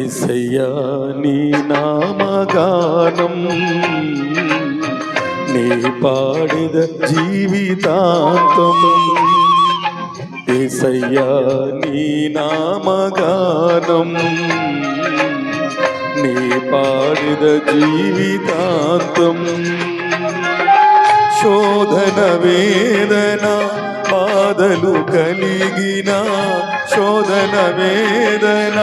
ఏసయ్యా నీ నామగానం నీ పాడిద జీవితాంతం ఏసయ్యా నీ నామగానం నీ పాడిద జీవితాంతం శోధన వేదన బాధలు కలిగిన శోధన వేదన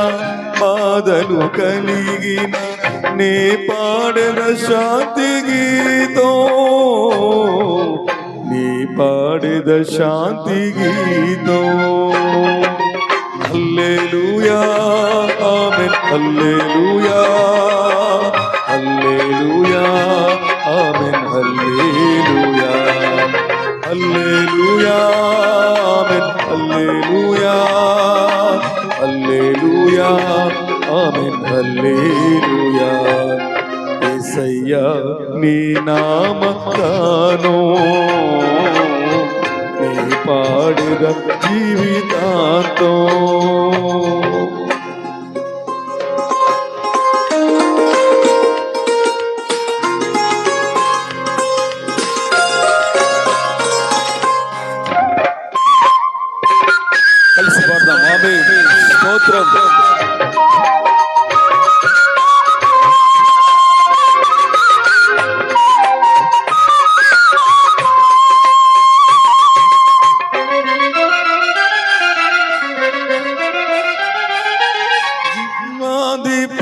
బాధలు కలిగినా నీ పాడిన శాంతి గీతో. నీ పాడిన శాంతి గీతో. Hallelujah amen. Hallelujah hallelujah amen. Hallelujah hallelujah amen. Hallelujah. నీ నామకాను నీ పాడుగ జీవితాంతో.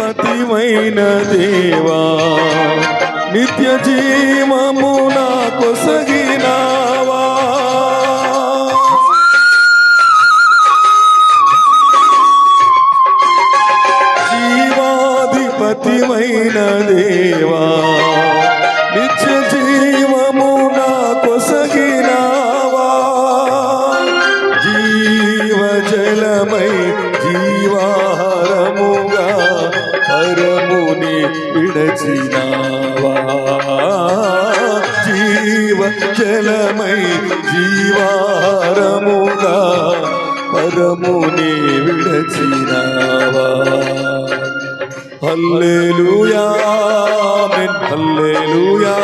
జీవాధిపతివైన దేవా నిత్య జీవము నా కొసగినావా విడచినావా జీవ జలమై జీవాహారముగా పరముని విడచినావా. హల్లెలూయా ఆమేన్. హల్లెలూయా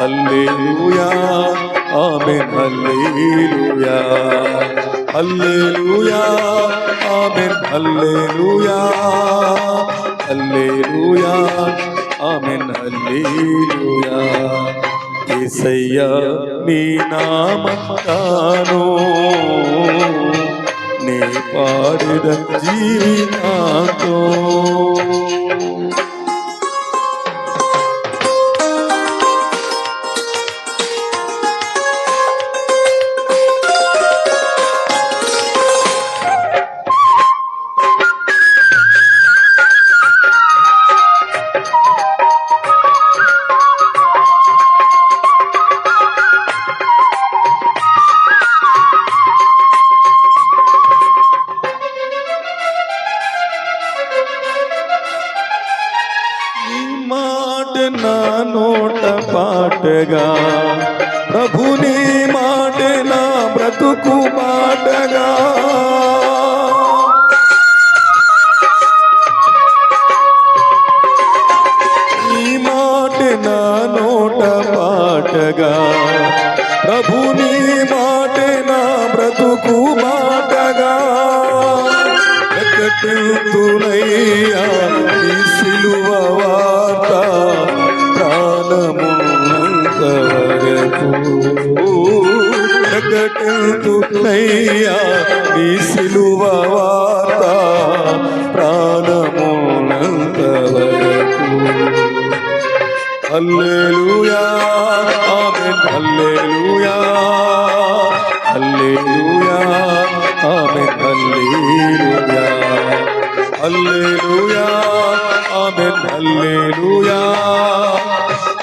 హల్లెలూయా ఆమెన్. హల్లెలూయా హల్లెలూయా ఆమెన్. హల్లెలూయా. హల్లెలూయా ఆమేన్ హల్లెలూయా యేసయ్యా నీ నామకానో నీ పాడిద జీవితాంతో. నా నోట పాటగా. ప్రభుని మాట నా బ్రతుకు పాటగా ఈ మాట నా నోట పాటగా. ప్రభుని మాట నా బ్రతుకు మాటగా. ఎక్కటెళ్తునయ్యా ఈ సిలువ వార్త ప్రాణమున్నంత వరకు ఎక్కటెళ్తునయ్యా ఈ సిలువ వార్త ప్రాణమున్నంత వరకు హల్లెలూయా ఆమేన్ హల్లెలూయా హల్లెలూయా ఆమేన్ హల్లెలూయా హల్లెలూయా ఆమేన్ హల్లెలూయా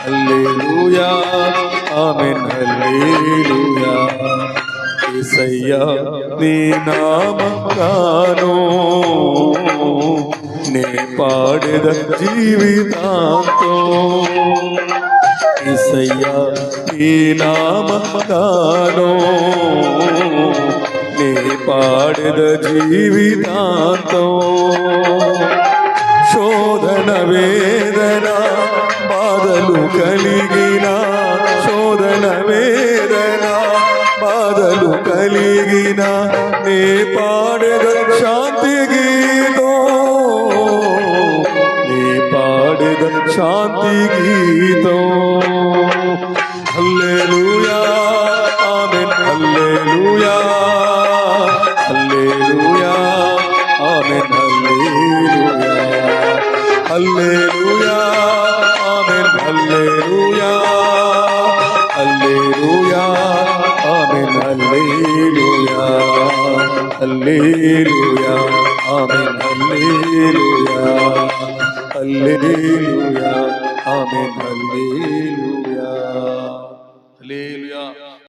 హల్లెలూయా ఆమేన్ ఏసయ్యా నీ నామగాను నే పాడెద జీవితాంతో. ఏసయ్యా నీ నామగాను నే పాడెద జీవితాంతో. శోధన వేదన బాధలు కలిగిన శోధన వేదన బాధలు కలిగిన నే పాడద శాంతి గీతో. నే పాడద శాంతి గీతో. హల్లెలూయా. హల్లెలూయా ఆమేన్ హల్లెలూయా హల్లెలూయా ఆమేన్ హల్లెలూయా హల్లెలూయా